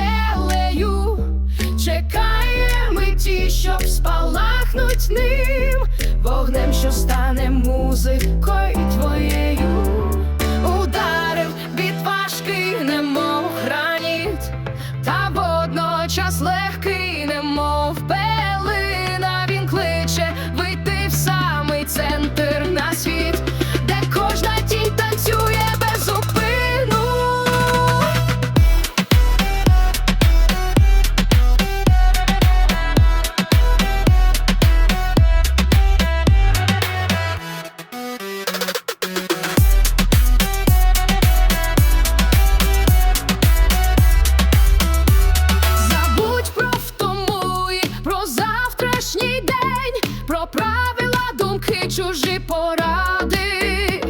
стелею, чекає миті, щоб спалахнуть ним, вогнем, що стане музикою твоєю. чужі поради,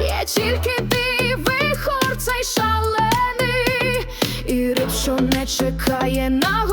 є тільки ти вихор цей шалений, і риб, що не чекає на